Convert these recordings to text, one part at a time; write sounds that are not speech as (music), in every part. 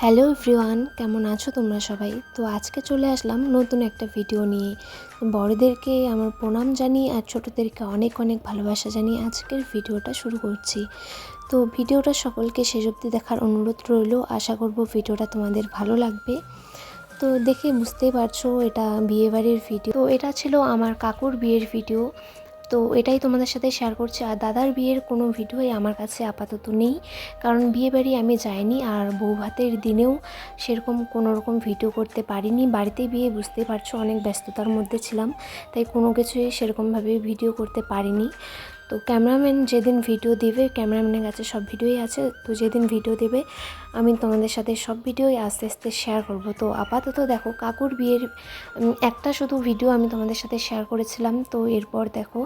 Hello everyone, কেমন আছো তোমরা সবাই? তো আজকে চলে আসলাম নতুন একটা ভিডিও নিয়ে। বড়দেরকে আমার প্রণাম জানিয়ে আর ছোটোদেরকে অনেক অনেক ভালোবাসা জানিয়ে আজকের ভিডিওটা শুরু করছি। তো ভিডিওটা সকলকে শেষ অবধি দেখার অনুরোধ রইল। আশা করব ভিডিওটা তোমাদের ভালো লাগবে। তো দেখে বুঝতেই পারছ, এটা বিয়েবাড়ির ভিডিও। তো এটা ছিল আমার কাকুর বিয়ের ভিডিও। তো এটাই তোমাদের সাথে শেয়ার করছি। আর দাদার বিয়ের কোনো ভিডিওই আমার কাছে আপাতত নেই। কারণ বিয়ে বাড়ি আমি যাইনি আর বউ ভাতের দিনেও সেরকম কোনো রকম ভিডিও করতে পারিনি। বাড়িতে বিয়ে বুঝতে পারছ, অনেক ব্যস্ততার মধ্যে ছিলাম। তাই কোনো কিছুই সেরকমভাবে ভিডিও করতে পারিনি। তো ক্যামেরাম্যান যেদিন ভিডিও দেবে, ক্যামেরাম্যানের কাছে সব ভিডিওই আছে, তো যেদিন ভিডিও দেবে, আমি তোমাদের সাথে সব ভিডিওই আস্তে আস্তে শেয়ার করব। তো আপাতত দেখো, কাকুর বিয়ের একটা শুধু ভিডিও আমি তোমাদের সাথে শেয়ার করেছিলাম, তো এরপর দেখো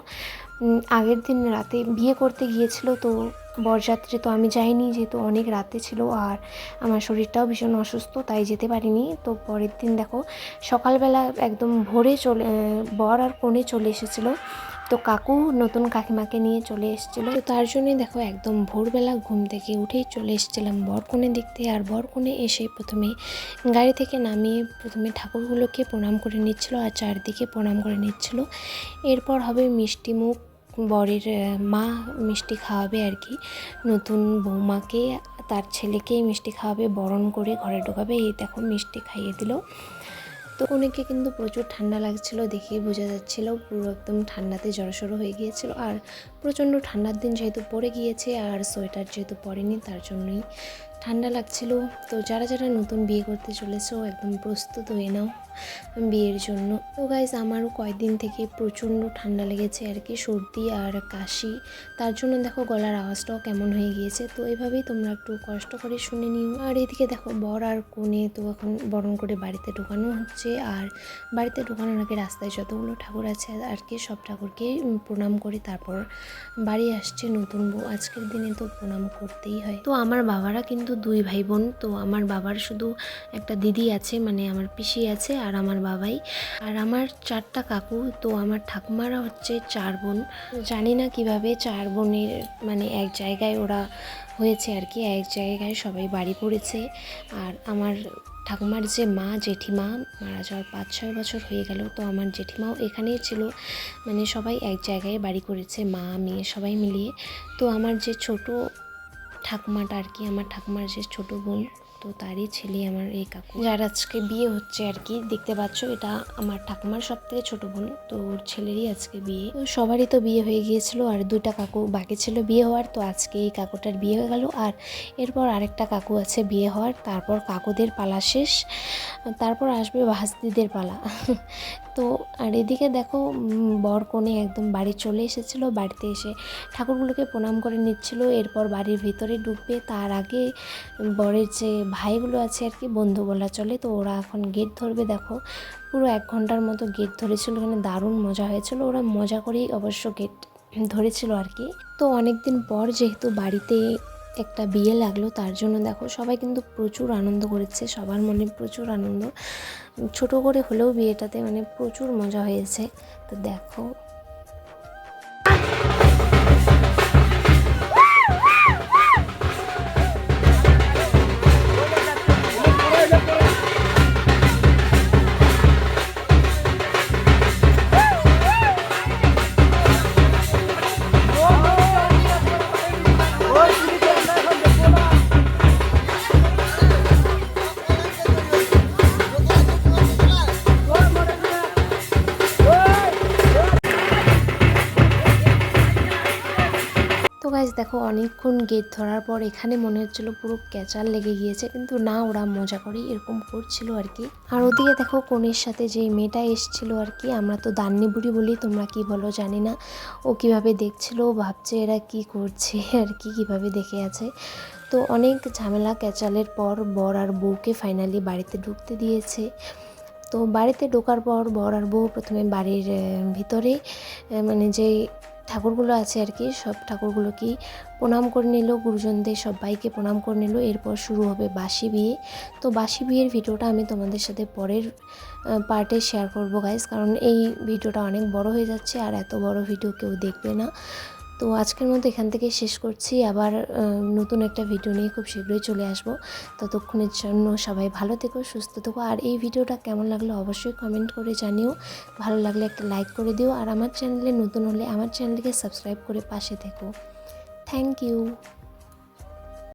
আগের দিন রাতে বিয়ে করতে গিয়েছিল, তো বরযাত্রী তো আমি যাইনি, যেহেতু অনেক রাতে ছিল, আর আমার শরীরটাও ভীষণ অসুস্থ, তাই যেতে পারিনি। তো পরের দিন দেখো, সকালবেলা একদম ভোরে চলে বর আর কোণে চলে এসেছিল তো কাকু নতুন কাকিমাকে নিয়ে চলে এসেছিল। তো তার জন্যই দেখো একদম ভোরবেলা ঘুম থেকে উঠেই চলে এসেছিলাম বরকনে দেখতে। আর বরকনে এসে প্রথমে গাড়ি থেকে নামিয়ে প্রথমে ঠাকুরগুলোকে প্রণাম করে নিচ্ছিল আর চারদিকে প্রণাম করে নিচ্ছিল। এরপর হবে মিষ্টি মুখ, বরের মা মিষ্টি খাওয়াবে আর কি। নতুন বৌমাকে, তার ছেলেকে মিষ্টি খাওয়াবে, বরণ করে ঘরে ঢোকাবে। এই দেখো মিষ্টি খাইয়ে দিল। তো অনেকে কিন্তু প্রচুর ঠান্ডা লাগছিল দেখেই বোঝা যাচ্ছিল পুরো একদম ঠান্ডাতে জড়সড়ো হয়ে গিয়েছিল। আর প্রচণ্ড ঠান্ডার দিন যেহেতু পড়ে গিয়েছে আর সোয়েটার যেহেতু পরেনি তার জন্যই ঠান্ডা লাগছিল। তো যারা যারা নতুন বিয়ে করতে চলেছো, একদম প্রস্তুত হয়ে নাও বিয়ের জন্য। তো গাইজ আমারও কয়েকদিন থেকে প্রচণ্ড ঠান্ডা লেগেছে আর কি, সর্দি আর কাশি। তার জন্য দেখো গলার আওয়াজটাও কেমন হয়ে গিয়েছে। তো এভাবেই তোমরা একটু কষ্ট করে শুনে নিও। আর এদিকে দেখো, বর আর কোণে তো এখন বরণ করে বাড়িতে ঢোকানো হচ্ছে। আর বাড়িতে ঢোকানোর আগে রাস্তায় যতগুলো ঠাকুর আছে আর কি, সব ঠাকুরকে প্রণাম করে তারপর বাড়ি আসছে নতুন বউ। আজকের দিনে তো প্রণাম করতেই হয়। তো আমার বাবারা কিন্তু দুই ভাই বোন তো আমার বাবার শুধু একটা দিদি আছে মানে আমার পিসি আছে আর আমার বাবাই। আর আমার চারটা কাকু, তো আমার ঠাকুমারা হচ্ছে চার বোন। জানি না কীভাবে চার বোনের মানে এক জায়গায় ওরা হয়েছে আর কি, এক জায়গায় সবাই বাড়ি পড়েছে। আর আমার ঠাকুমার যে মা, জেঠিমা, মারা যাওয়ার পাঁচ, ছয় বছর হয়ে গেল, তো আমার জেঠিমাও এখানেই ছিল। মানে সবাই এক জায়গায় বাড়ি করেছে, মা, মেয়ে সবাই মিলিয়ে। তো আমার যে ছোট ঠাকুমাটা আর কি আমার ঠাকুমার যে ছোটো বোন। তো তারই ছেলে আমার এই কাকু। যার আজকে বিয়ে হচ্ছে আর কি, দেখতে পাচ্ছ এটা আমার ঠাকুমার সব থেকে ছোট বোন, তো ওর ছেলেরই আজকে বিয়ে। তো সবারই তো বিয়ে হয়ে গিয়েছিল আর দুইটা কাকু বাকি ছিল বিয়ে হওয়ার, তো আজকে এই কাকুটার বিয়ে হয়ে গেল। আর এরপর আরেকটা কাকু আছে বিয়ে হওয়ার, তারপর কাকুদের পালা শেষ, তারপর আসবে ভাস্তিদের পালা। (laughs) তো আর এদিকে দেখো বর কোণে একদম বাড়ি চলে এসেছিল, বাড়িতে এসে ঠাকুরগুলোকে প্রণাম করে নিচ্ছিল, এরপর বাড়ির ভিতরে ঢুকবে। তার আগে বরের যে ভাইগুলো আছে আর কি, বন্ধু বলা চলে। তো ওরা এখন গেট ধরবে, দেখো। পুরো এক ঘণ্টার মতো গেট ধরেছিল ওখানে দারুণ মজা হয়েছিল। ওরা মজা করেই অবশ্য গেট ধরেছিল আর কি। তো অনেক দিন পর যেহেতু বাড়িতে একটা বিয়ে লাগল, তার জন্য দেখো সবাই কিন্তু প্রচুর আনন্দ করেছে, সবার মনে প্রচুর আনন্দ। ছোট করে হলেও বিয়েটাতে মানে প্রচুর মজা হয়েছে। তো দেখো। দেখো অনেকক্ষণ গেট ধরার পর এখানে মনে হচ্ছিল পুরো ক্যাচার লেগে গিয়েছে, কিন্তু না, ওরা মজা করেই এরকম করছিল আর কি। আর ওদিকে দেখো কনের সাথে যেই মেয়েটা এসছিল আর কি, আমরা তো দান্নি বুড়ি বলি, তোমরা কি বলো জানি না। ও কীভাবে দেখছিল ভাবছে এরা কি করছে আর কি, কীভাবে দেখে আছে। তো অনেক ঝামেলা ক্যাচালের পর বর আর বউকে ফাইনালি বাড়িতে ঢুকতে দিয়েছে। তো বাড়িতে ঢোকার পর বর আর বউ প্রথমে বাড়ির ভিতরে মানে যে ঠাকুরগুলো আছে আর কি, সব ঠাকুরগুলোকেই প্রণাম করে নিল, গুরুজনদের সবাইকে প্রণাম করে নিল। এরপর শুরু হবে বাসি বিয়ে। তো বাসি বিয়ের ভিডিওটা আমি তোমাদের সাথে পরের পার্টে শেয়ার করব গাইজ কারণ এই ভিডিওটা অনেক বড় হয়ে যাচ্ছে আর এত বড় ভিডিও কেউ দেখবে না। তো আজকের মতো এখান থেকে শেষ করছি। আবার নতুন একটা ভিডিও নিয়ে খুব শীঘ্রই চলে আসব। ততক্ষণের জন্য সবাই ভালো থেকো, সুস্থ থেকো। আর এই ভিডিওটা কেমন লাগল অবশ্যই কমেন্ট করে জানিও। ভালো লাগলে একটা লাইক করে দিও। আর আমার চ্যানেলে নতুন হলে আমার চ্যানেলকে সাবস্ক্রাইব করে পাশে থেকো। Thank you